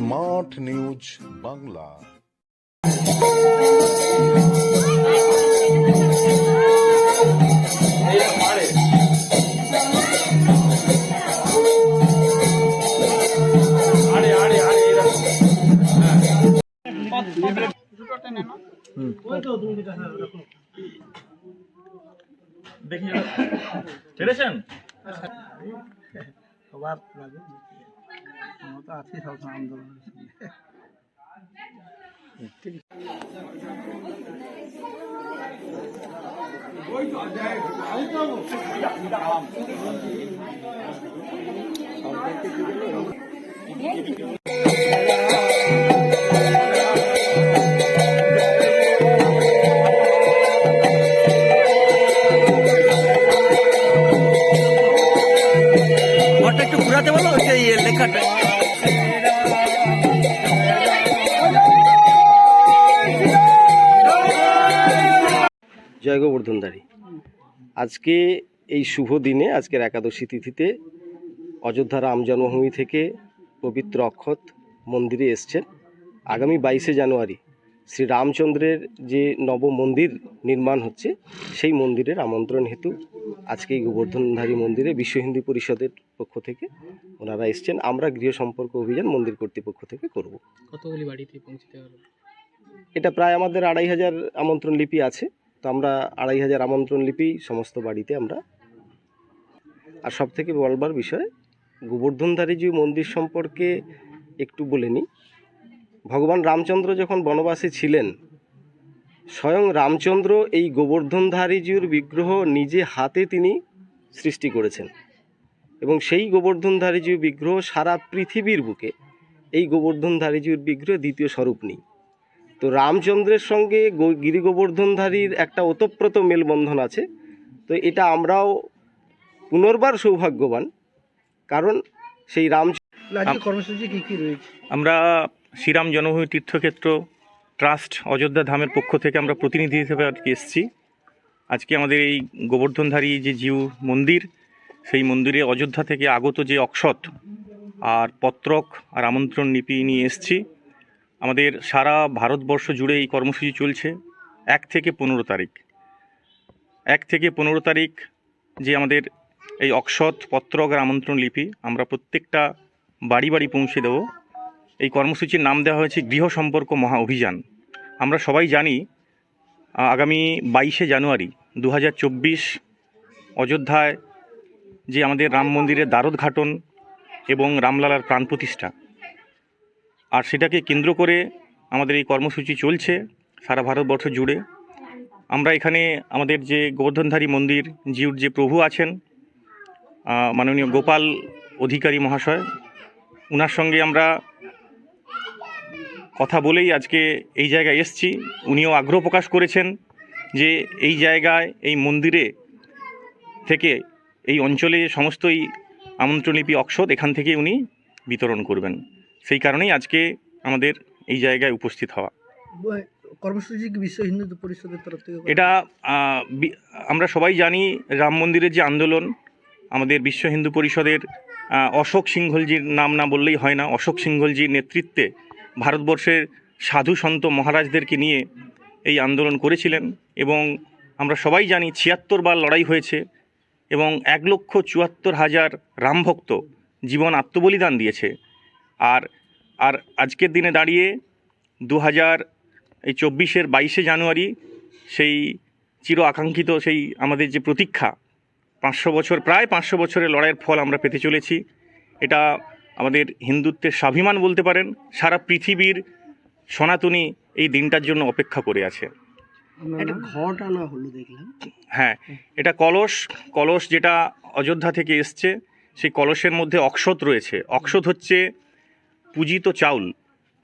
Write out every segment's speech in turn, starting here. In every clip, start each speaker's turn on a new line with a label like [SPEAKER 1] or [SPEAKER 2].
[SPEAKER 1] Smart news Bangla.
[SPEAKER 2] দেখি। ছেড়েছেন?
[SPEAKER 3] আমরা তো আছি সবসময় আন্দোলনের সঙ্গে।
[SPEAKER 4] ঘরটা একটু ঘুরাতে বলো ওই ইয়ে লেখাটা। জয় গোবর্ধনধারী আজকে এই শুভ দিনে আজকের একাদশী তিথিতে অযোধ্যা রাম জন্মভূমি থেকে পবিত্র অক্ষত মন্দিরে এসছেন। আগামী বাইশে জানুয়ারি শ্রী রামচন্দ্রের যে নব মন্দির নির্মাণ হচ্ছে সেই মন্দিরের আমন্ত্রণ হেতু আজকে এই গোবর্ধনধারী মন্দিরে বিশ্ব হিন্দু পরিষদের পক্ষ থেকে ওনারা এসছেন। আমরা গৃহ সম্পর্ক অভিযান মন্দির কর্তৃপক্ষ থেকে করব।
[SPEAKER 5] কতগুলি বাড়িতে পৌঁছতে
[SPEAKER 4] এটা প্রায় আমাদের আড়াই হাজার আমন্ত্রণ লিপি আছে। তো আমরা আড়াই হাজার আমন্ত্রণ লিপি সমস্ত বাড়িতে আমরা। আর সব থেকে বলবার বিষয়, গোবর্ধনধারীজি মন্দির সম্পর্কে একটু বলে নিই। ভগবান রামচন্দ্র যখন বনবাসে ছিলেন, স্বয়ং রামচন্দ্র এই গোবর্ধনধারীজির বিগ্রহ নিজে হাতে তিনি সৃষ্টি করেছেন এবং সেই গোবর্ধনধারীজির বিগ্রহ সারা পৃথিবীর বুকে, এই গোবর্ধনধারীজির বিগ্রহ দ্বিতীয় স্বরূপ নেই। তো রামচন্দ্রের সঙ্গে গো- গিরি গোবর্ধনধারীর একটা ওতপ্রোত মেলবন্ধন আছে। তো এটা আমরাও পুনর্বার সৌভাগ্যবান কারণ সেই রাম
[SPEAKER 3] কর্মসূচি কি কি রয়েছে?
[SPEAKER 2] আমরা শ্রীরাম জন্মভূমি তীর্থক্ষেত্র ট্রাস্ট অযোধ্যা ধামের পক্ষ থেকে আমরা প্রতিনিধি হিসেবে আজকে এসেছি। আজকে আমাদের এই গোবর্ধনধারী যে জিউ মন্দির সেই মন্দিরে অযোধ্যা থেকে আগত যে অক্ষত আর পত্রক আর আমন্ত্রণ লিপি নিয়ে এসেছি। আমাদের সারা ভারতবর্ষ জুড়ে এই কর্মসূচি চলছে এক থেকে পনেরো তারিখ। এক থেকে পনেরো তারিখ যে আমাদের এই অক্ষত পত্রক আর আমন্ত্রণ লিপি, আমরা প্রত্যেকটা বাড়ি বাড়ি পৌঁছে দেব। এই কর্মসূচির নাম দেওয়া হয়েছে গৃহ সম্পর্ক মহা অভিযান। আমরা সবাই জানি আগামী বাইশে জানুয়ারি দু হাজার চব্বিশ অযোধ্যায় যে আমাদের রাম মন্দিরের দ্বারোদ্ঘাটন এবং রামলালার প্রাণ প্রতিষ্ঠা আর সেটাকে কেন্দ্র করে আমাদের এই কর্মসূচি চলছে সারা ভারতবর্ষ জুড়ে। আমরা এখানে আমাদের যে গোবর্ধনধারী মন্দির, জিউর যে প্রভু আছেন মাননীয় গোপাল অধিকারী মহাশয় ওনার সঙ্গে আমরা কথা বলেই আজকে এই জায়গায় এসছি। উনিও আগ্রহ প্রকাশ করেছেন যে এই জায়গায়, এই মন্দিরে থেকে এই অঞ্চলে সমস্তই আমন্ত্রণলিপি অক্ষত এখান থেকে উনি বিতরণ করবেন। সেই কারণেই আজকে আমাদের এই জায়গায় উপস্থিত হওয়া।
[SPEAKER 3] কর্মসূচি বিশ্ব হিন্দু পরিষদের তরফ থেকে
[SPEAKER 2] এটা আমরা সবাই জানি রাম মন্দিরের যে আন্দোলন আমাদের বিশ্ব হিন্দু পরিষদের অশোক সিংহলজির নাম না বললেই হয় না অশোক সিংহলজির নেতৃত্বে ভারতবর্ষের সাধু সন্ত মহারাজদেরকে নিয়ে এই আন্দোলন করেছিলেন এবং আমরা সবাই জানি ছিয়াত্তর বার লড়াই হয়েছে এবং এক লক্ষ চুয়াত্তর হাজার রামভক্ত জীবন আত্মবলিদান দিয়েছে। আর আর আজকের দিনে দাঁড়িয়ে দু হাজার এই চব্বিশের বাইশে জানুয়ারি সেই চির আকাঙ্ক্ষিত সেই আমাদের যে প্রতীক্ষা পাঁচশো বছর প্রায় পাঁচশো বছরের লড়াইয়ের ফল আমরা পেতে চলেছি। এটা আমাদের হিন্দুত্বের স্বাভিমান বলতে পারেন সারা পৃথিবীর সনাতনী এই দিনটার জন্য অপেক্ষা করে আছে।
[SPEAKER 3] একটা ঘট আনা হলো দেখলাম।
[SPEAKER 2] হ্যাঁ এটা কলস কলস যেটা অযোধ্যা থেকে এসছে সেই কলসের মধ্যে অক্ষত রয়েছে। অক্ষত হচ্ছে পূজিত চাউল।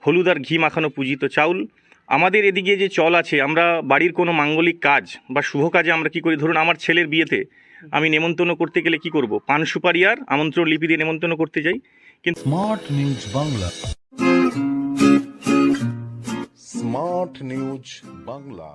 [SPEAKER 2] হলুদ আর ঘি মাখানো পূজিত চাউল। আমাদের এদিকে যে চল আছে আমরা বাড়ির কোনো মাঙ্গলিক কাজ বা শুভ কাজে আমরা কি করি? ধরুন আমার ছেলের বিয়েতে আমি নেমন্তন্ন করতে গেলে কি করব? পান সুপারি আর আমন্ত্রণ লিপি দিয়ে নেমন্তন্ন করতে যাই।
[SPEAKER 1] কিন্তু smart news Bangla. Smart news Bangla.